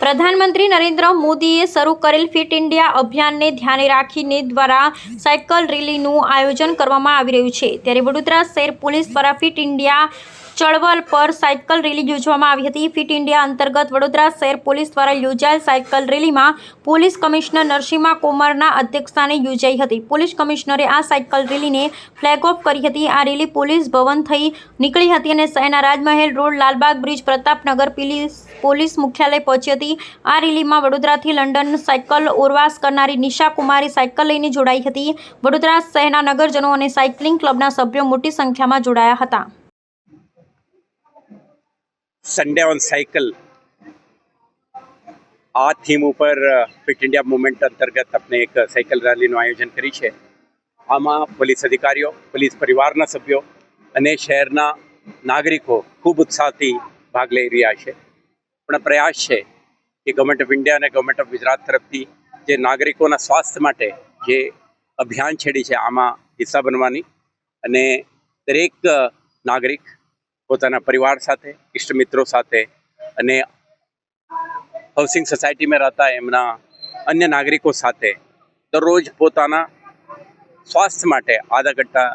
પ્રધાનમંત્રી નરેન્દ્ર મોદીએ શરૂ કરેલ ફિટ ઇન્ડિયા અભિયાનને ધ્યાને રાખીને દ્વારા સાયકલ રેલીનું આયોજન કરવામાં આવી રહ્યું છે. ત્યારે વડોદરા શહેર પોલીસ દ્વારા ફિટ ઇન્ડિયા ચળવળ પર સાયકલ રેલી યોજવામાં આવી હતી. ફિટ ઇન્ડિયા અંતર્ગત વડોદરા શહેર પોલીસ દ્વારા યોજાયેલ સાયકલ રેલીમાં પોલીસ કમિશનર નરસિંહા કોમરના અધ્યક્ષસ્થાને યોજાઈ હતી. પોલીસ કમિશનરે આ સાયકલ રેલીને ફ્લેગ ઓફ કરી હતી. આ રેલી પોલીસ ભવન થઈ નીકળી હતી અને શહેરના Rajmahal road, Lalbagh bridge, Pratapnagar police police મુખ્યાલય પહોંચી હતી. આ રેલીમાં વડોદરાથી લંડન સાયકલ ઓરવાસ કરનારી નિશા કુમારી સાયકલ લઈને જોડાઈ હતી. વડોદરા શહેરના નગરજનો અને સાયકલિંગ ક્લબના સભ્યો મોટી સંખ્યામાં જોડાયા હતા. સન્ડે ઓન સાયકલ આ થીમ ઉપર ફિટ ઇન્ડિયા મુવમેન્ટ અંતર્ગત આપણે એક સાયકલ રેલીનું આયોજન કરી છે. આમાં પોલીસ અધિકારીઓ, પોલીસ પરિવારના સભ્યો અને શહેરના નાગરિકો ખૂબ ઉત્સાહથી ભાગ લઈ રહ્યા છે. પણ પ્રયાસ છે કે ગવર્મેન્ટ ઓફ ઇન્ડિયા અને ગવર્મેન્ટ ઓફ ગુજરાત તરફથી જે નાગરિકોના સ્વાસ્થ્ય માટે જે અભિયાન છેડી છે, આમાં હિસ્સા બનવાની અને દરેક નાગરિક પોતાના પરિવાર સાથે ઇષ્ટ મિત્રો સાથે અને હાઉસિંગ સોસાયટીમાં રહેતા એમના અન્ય નાગરિકો સાથે દરરોજ પોતાના સ્વાસ્થ્ય માટે આધા ઘંટા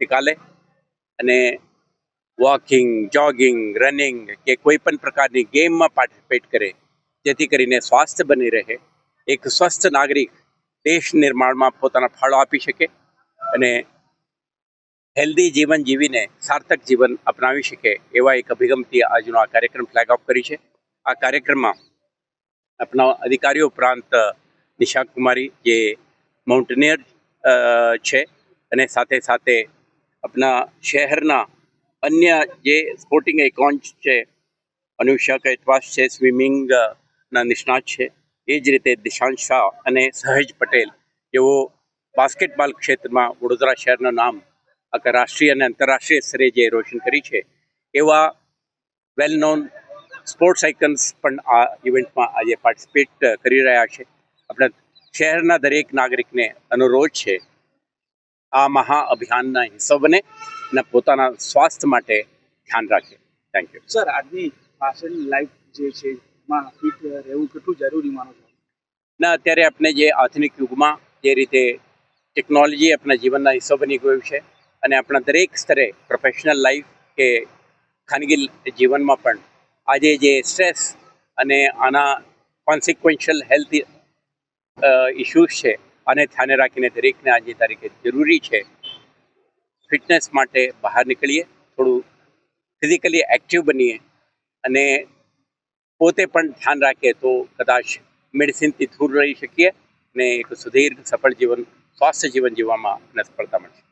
નિકાલે અને વોકિંગ જોગિંગ રનિંગ કે કોઈ પણ પ્રકારની ગેમમાં પાર્ટિસિપેટ કરે, જેથી કરીને સ્વાસ્થ્ય બની રહે. એક સ્વસ્થ નાગરિક દેશ નિર્માણમાં પોતાના ફાળો આપી શકે અને હેલ્ધી જીવન જીવીને સાર્થક જીવન અપનાવી શકે એવા એક અભિગમથી આજનો આ કાર્યક્રમ ફ્લેગ ઓફ કરી છે. આ કાર્યક્રમમાં આપણા અધિકારીઓ ઉપરાંત નિશાકુમારી જે માઉન્ટેનિયર છે અને સાથે સાથે આપણા શહેરના અન્ય જે સ્પોર્ટિંગ એકાઉન્ટ છે, અનુષા કૈતવાસ છે સ્વિમિંગના નિષ્ણાત છે, એ જ રીતે દિશાંત શાહ અને સહેજ પટેલ, જેઓ બાસ્કેટબોલ ક્ષેત્રમાં વડોદરા શહેરનું નામ આખા રાષ્ટ્રીય અને આંતરરાષ્ટ્રીય સ્તરે જે રોશન કરી છે એવા વેલ નોન સ્પોર્ટ્સ આઇકન્સ પણ આ ઇવેન્ટમાં આજે પાર્ટિસિપેટ કરી રહ્યા છે. આપણા શહેરના દરેક નાગરિકને અનુરોધ છે આ મહા અભિયાનના હિસ્સો બને અને પોતાના સ્વાસ્થ્ય માટે ધ્યાન રાખે. થેન્ક યુ સર આજની પાછળની લાઈફ જે છે એમાં ફિટ રહેવું કેટલું જરૂરી માનો છો? ના અત્યારે આપણે જે આધુનિક યુગમાં જે રીતે ટેકનોલોજી આપણા જીવનના હિસ્સો બની ગયું છે અને આપણા દરેક સ્તરે પ્રોફેશનલ લાઈફ કે ખાનગી જીવનમાં પણ આજે જે સ્ટ્રેસ અને આના કોન્સિક્વન્શિયલ હેલ્થ ઇશ્યુઝ છે, આને ધ્યાને રાખીને દરેકને આજે તારીખે જરૂરી છે ફિટનેસ માટે બહાર નીકળીએ, થોડું ફિઝિકલી એક્ટિવ બનીએ અને પોતે પણ ધ્યાન રાખીએ તો કદાચ મેડિસિનથી દૂર રહી શકીએ અને એક સુદીર્ઘ સફળ જીવન, સ્વાસ્થ્ય જીવન જીવવામાં આપણને સફળતા મળશે.